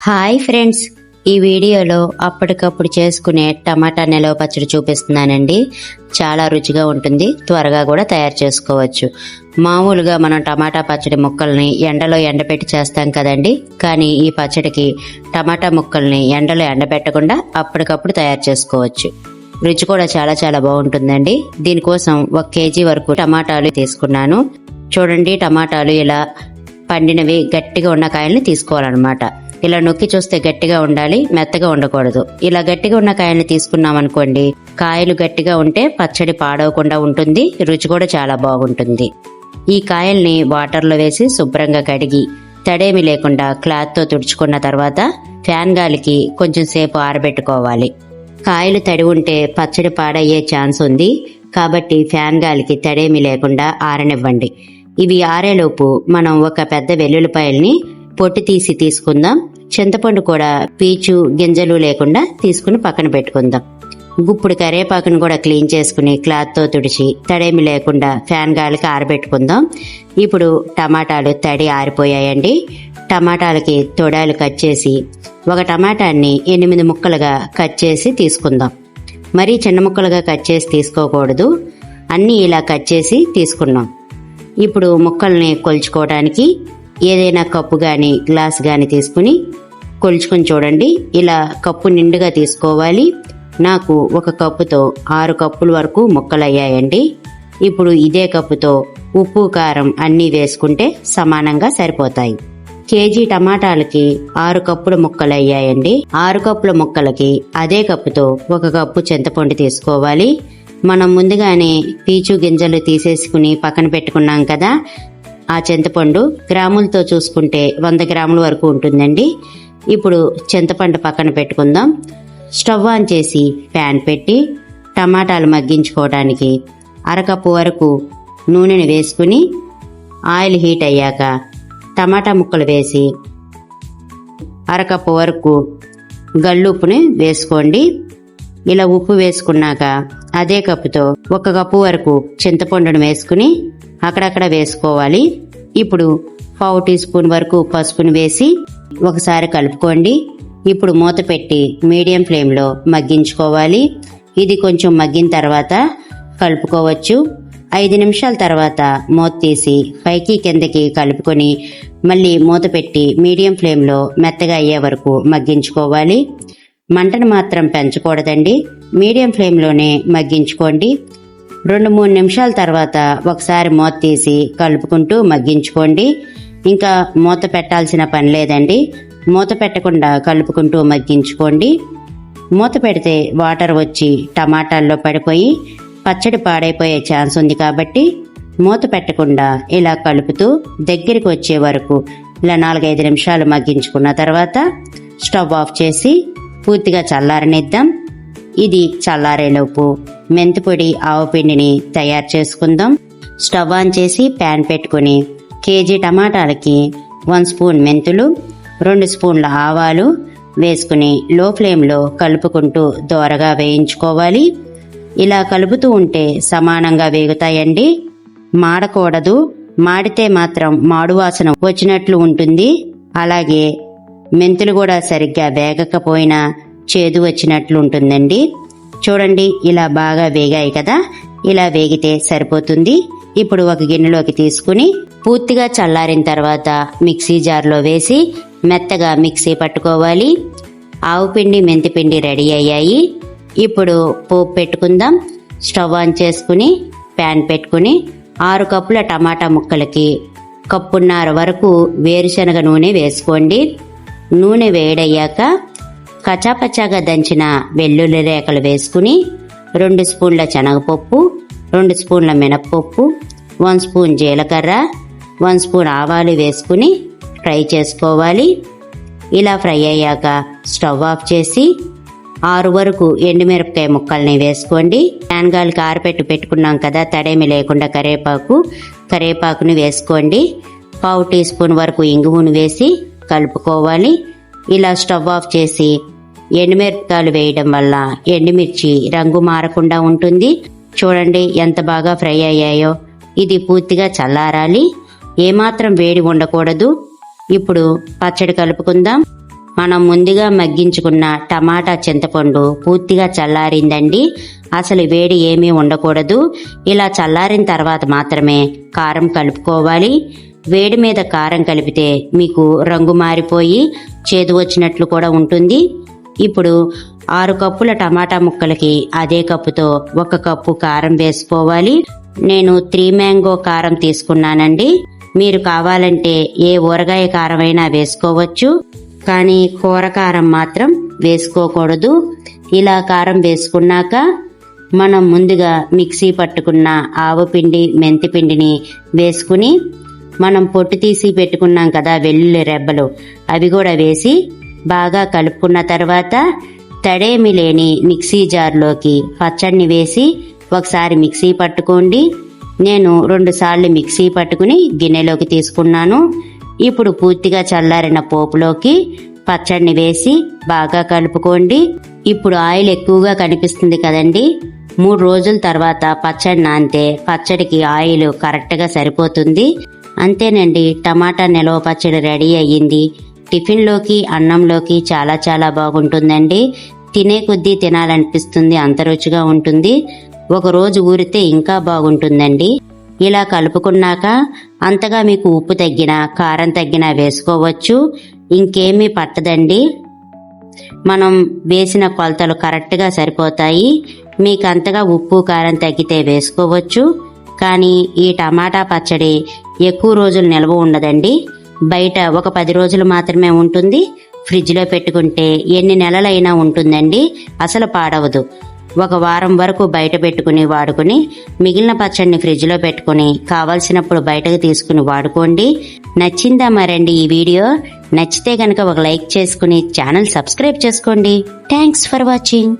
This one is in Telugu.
Hi friends. ఈ వీడియోలో అప్పటికప్పుడు చేసుకునే టమాటా నిలవ పచ్చడి చూపిస్తున్నానండి. చాలా రుచిగా ఉంటుంది. త్వరగా కూడా తయారు చేసుకోవచ్చు. మామూలుగా మనం టమాటా పచ్చడి ముక్కల్ని ఎండలో ఎండబెట్టి చేస్తాం కదండి. కానీ ఈ పచ్చడికి టమాటా ముక్కల్ని ఎండలో ఎండబెట్టకుండా అప్పటికప్పుడు తయారు చేసుకోవచ్చు. రుచి కూడా చాలా చాలా బాగుంటుందండి. దీనికోసం ఒక కేజీ వరకు టమాటాలు తీసుకున్నాను. చూడండి టమాటాలు ఇలా పండినవి గట్టిగా ఉన్న కాయల్ని తీసుకోవాలన్నమాట. ఇలా నొక్కి చూస్తే గట్టిగా ఉండాలి మెత్తగా ఉండకూడదు. ఇలా గట్టిగా ఉన్న కాయల్ని తీసుకున్నాం అనుకోండి కాయలు గట్టిగా ఉంటే పచ్చడి పాడవకుండా ఉంటుంది రుచి కూడా చాలా బాగుంటుంది. ఈ కాయల్ని వాటర్లో వేసి శుభ్రంగా కడిగి తడేమి లేకుండా క్లాత్తో తుడుచుకున్న తర్వాత ఫ్యాన్ గాలికి కొంచెం సేపు ఆరబెట్టుకోవాలి. కాయలు తడి ఉంటే పచ్చడి పాడయ్యే ఛాన్స్ ఉంది కాబట్టి ఫ్యాన్ గాలికి తడేమి లేకుండా ఆరనివ్వండి. ఇవి ఆరేలోపు మనం ఒక పెద్ద వెల్లుల్లిపాయల్ని పొట్టు తీసి తీసుకుందాం. చింతపండు కూడా పీచు గింజలు లేకుండా తీసుకుని పక్కన పెట్టుకుందాం. గుప్పుడు కరేపాకును కూడా క్లీన్ చేసుకుని క్లాత్తో తుడిచి తడేమి లేకుండా ఫ్యాన్ గాలికి ఆరబెట్టుకుందాం. ఇప్పుడు టమాటాలు తడి ఆరిపోయాయండి. టమాటాలకి తొడాలు కట్ చేసి ఒక టమాటాన్ని ఎనిమిది ముక్కలుగా కట్ చేసి తీసుకుందాం. మరీ చిన్న ముక్కలుగా కట్ చేసి తీసుకోకూడదు. అన్నీ ఇలా కట్ చేసి తీసుకున్నాం. ఇప్పుడు ముక్కల్ని కొలుచుకోవడానికి ఏదైనా కప్పు కానీ గ్లాస్ కానీ తీసుకుని కొలుచుకొని చూడండి. ఇలా కప్పు నిండుగా తీసుకోవాలి. నాకు ఒక కప్పుతో ఆరు కప్పుల వరకు ముక్కలు అయ్యాయండి ఇప్పుడు ఇదే కప్పుతో ఉప్పు కారం అన్నీ వేసుకుంటే సమానంగా సరిపోతాయి. కేజీ టమాటాలకి ఆరు కప్పుల ముక్కలు అయ్యాయండి ఆరు కప్పుల ముక్కలకి అదే కప్పుతో ఒక కప్పు చింతపండు తీసుకోవాలి. మనం ముందుగానే పీచు గింజలు తీసేసుకుని పక్కన పెట్టుకున్నాం కదా ఆ చింతపండు గ్రాములతో చూసుకుంటే వంద గ్రాముల వరకు ఉంటుందండి. ఇప్పుడు చింతపండు పక్కన పెట్టుకుందాం. స్టవ్ ఆన్ చేసి ప్యాన్ పెట్టి టమాటాలు మగ్గించుకోవడానికి అరకప్పు వరకు నూనెని వేసుకుని ఆయిల్ హీట్ అయ్యాక టమాటా ముక్కలు వేసి అరకప్పు వరకు గల్లుప్పుని వేసుకోండి. ఇలా ఉప్పు వేసుకున్నాక అదే కప్పుతో ఒక కప్పు వరకు చింతపండును వేసుకుని అక్కడక్కడ వేసుకోవాలి. ఇప్పుడు పావు టీ స్పూన్ వరకు పసుపును వేసి ఒకసారి కలుపుకోండి. ఇప్పుడు మూత పెట్టి మీడియం ఫ్లేమ్లో మగ్గించుకోవాలి. ఇది కొంచెం మగ్గిన తర్వాత కలుపుకోవచ్చు. ఐదు నిమిషాల తర్వాత మూత తీసి పైకి కిందకి కలుపుకొని మళ్ళీ మూత పెట్టి మీడియం ఫ్లేమ్లో మెత్తగా అయ్యే వరకు మగ్గించుకోవాలి. మంటను మాత్రం పెంచకూడదండి. మీడియం ఫ్లేమ్లోనే మగ్గించుకోండి. రెండు మూడు నిమిషాల తర్వాత ఒకసారి మూత తీసి కలుపుకుంటూ మగ్గించుకోండి. ఇంకా మూత పెట్టాల్సిన పని లేదండి. మూత పెట్టకుండా కలుపుకుంటూ మగ్గించుకోండి. మూత పెడితే వాటర్ వచ్చి టమాటాల్లో పడిపోయి పచ్చడి పాడైపోయే ఛాన్స్ ఉంది కాబట్టి మూత పెట్టకుండా ఇలా కలుపుతూ దగ్గరికి వచ్చే వరకు ఇలా నాలుగైదు నిమిషాలు మగ్గించుకున్న తర్వాత స్టవ్ ఆఫ్ చేసి పూర్తిగా చల్లారనిద్దాం. ఇది చల్లారేలోపు మెంతిపొడి ఆవు పిండిని తయారు చేసుకుందాం. స్టవ్ ఆన్ చేసి ప్యాన్ పెట్టుకుని కేజీ టమాటాలకి వన్ స్పూన్ మెంతులు రెండు స్పూన్ల ఆవాలు వేసుకుని లో ఫ్లేమ్లో కలుపుకుంటూ దోరగా వేయించుకోవాలి. ఇలా కలుపుతూ ఉంటే సమానంగా వేగుతాయండి. మాడకూడదు. మాడితే మాత్రం మాడు వాసన వచ్చినట్లు ఉంటుంది. అలాగే మెంతులు కూడా సరిగ్గా వేగకపోయినా చేదు వచ్చినట్లు ఉంటుందండి చూడండి ఇలా బాగా వేగాయి కదా? ఇలా వేగితే సరిపోతుంది. ఇప్పుడు ఒక గిన్నెలోకి తీసుకుని పూర్తిగా చల్లారిన తర్వాత మిక్సీ జార్లో వేసి మెత్తగా మిక్సీ పట్టుకోవాలి. ఆవు పిండి మెంతిపిండి రెడీ అయ్యాయి. ఇప్పుడు పోపు పెట్టుకుందాం. స్టవ్ ఆన్ చేసుకుని ప్యాన్ పెట్టుకుని ఆరు కప్పుల టమాటా ముక్కలకి కప్పున్నర వరకు వేరుశనగ నూనె వేసుకోండి. నూనె వేడయ్యాక కచాపచాగా దంచిన వెల్లుల్లి రేఖలు వేసుకుని రెండు స్పూన్ల శనగపప్పు రెండు స్పూన్ల మినప్పప్పు వన్ స్పూన్ జీలకర్ర వన్ స్పూన్ ఆవాలు వేసుకుని ఫ్రై చేసుకోవాలి. ఇలా ఫ్రై అయ్యాక స్టవ్ ఆఫ్ చేసి ఆరు వరకు ఎండుమిరపకాయ ముక్కల్ని వేసుకోండి. ప్యాన్ గాలికి పెట్టుకున్నాం కదా తడేమి లేకుండా కరేపాకు కరేపాకుని వేసుకోండి. పావు టీ స్పూన్ వరకు ఇంగువును వేసి కలుపుకోవాలి. ఇలా స్టవ్ ఆఫ్ చేసి ఎండుమిరపకాయలు వేయడం వల్ల ఎండుమిర్చి రంగు మారకుండా ఉంటుంది. చూడండి ఎంత బాగా ఫ్రై అయ్యాయో. ఇది పూర్తిగా చల్లారాలి. ఏమాత్రం వేడి ఉండకూడదు. ఇప్పుడు పచ్చడి కలుపుకుందాం. మనం ముందుగా మగ్గించుకున్న టమాటా చింతపండు పూర్తిగా చల్లారిందండి. అసలు వేడి ఏమీ ఉండకూడదు. ఇలా చల్లారిన తర్వాత మాత్రమే కారం కలుపుకోవాలి. వేడి మీద కారం కలిపితే మీకు రంగు మారిపోయి చేదు వచ్చినట్లు కూడా ఉంటుంది. ఇప్పుడు ఆరు కప్పుల టమాటా ముక్కలకి అదే కప్పుతో ఒక కప్పు కారం వేసుకోవాలి. నేను త్రీ మ్యాంగో కారం తీసుకున్నానండి. మీరు కావాలంటే ఏ ఊరగాయ కారమైనా వేసుకోవచ్చు. కానీ కూర కారం మాత్రం వేసుకోకూడదు. ఇలా కారం వేసుకున్నాక మనం ముందుగా మిక్సీ పట్టుకున్న ఆవు పిండి మెంతి పిండిని వేసుకుని మనం పొట్టు తీసి పెట్టుకున్నాం కదా వెల్లుల్లి రెబ్బలు. అవి కూడా వేసి బాగా కలుపుకున్న తర్వాత తడేమి లేని మిక్సీ జార్లోకి పచ్చడిని వేసి ఒకసారి మిక్సీ పట్టుకోండి. నేను రెండు సార్లు మిక్సీ పట్టుకుని గిన్నెలోకి తీసుకున్నాను. ఇప్పుడు పూర్తిగా చల్లారిన పోపులోకి పచ్చడిని వేసి బాగా కలుపుకోండి. ఇప్పుడు ఆయిల్ ఎక్కువగా కనిపిస్తుంది కదండి. మూడు రోజుల తర్వాత పచ్చడి నానితే పచ్చడికి ఆయిల్ కరెక్ట్గా సరిపోతుంది. అంతేనండి టమాటా నిలవ పచ్చడి రెడీ అయ్యింది. టిఫిన్లోకి అన్నంలోకి చాలా చాలా బాగుంటుందండి. తినే కొద్దీ తినాలనిపిస్తుంది అంత రుచిగా ఉంటుంది. ఒక రోజు ఊరితే ఇంకా బాగుంటుందండి. ఇలా కలుపుకున్నాక అంతగా మీకు ఉప్పు తగ్గినా కారం తగ్గినా వేసుకోవచ్చు. ఇంకేమీ పట్టదండి. మనం వేసిన కొలతలు కరెక్ట్గా సరిపోతాయి. మీకు అంతగా ఉప్పు కారం తగ్గితే వేసుకోవచ్చు. కానీ ఈ టమాటా పచ్చడి ఎక్కువ రోజులు నిల్వ ఉండదండి. బయట ఒక పది రోజులు మాత్రమే ఉంటుంది. ఫ్రిడ్జ్లో పెట్టుకుంటే ఎన్ని నెలలైనా ఉంటుందండి. అసలు పాడవదు. ఒక వారం వరకు బయట పెట్టుకుని వాడుకుని మిగిలిన పచ్చడిని ఫ్రిడ్జ్లో పెట్టుకుని కావాల్సినప్పుడు బయటకు తీసుకుని వాడుకోండి. నచ్చిందా మరండి ఈ వీడియో? నచ్చితే కనుక ఒక లైక్ చేసుకుని ఛానల్ సబ్స్క్రైబ్ చేసుకోండి. Thanks for watching.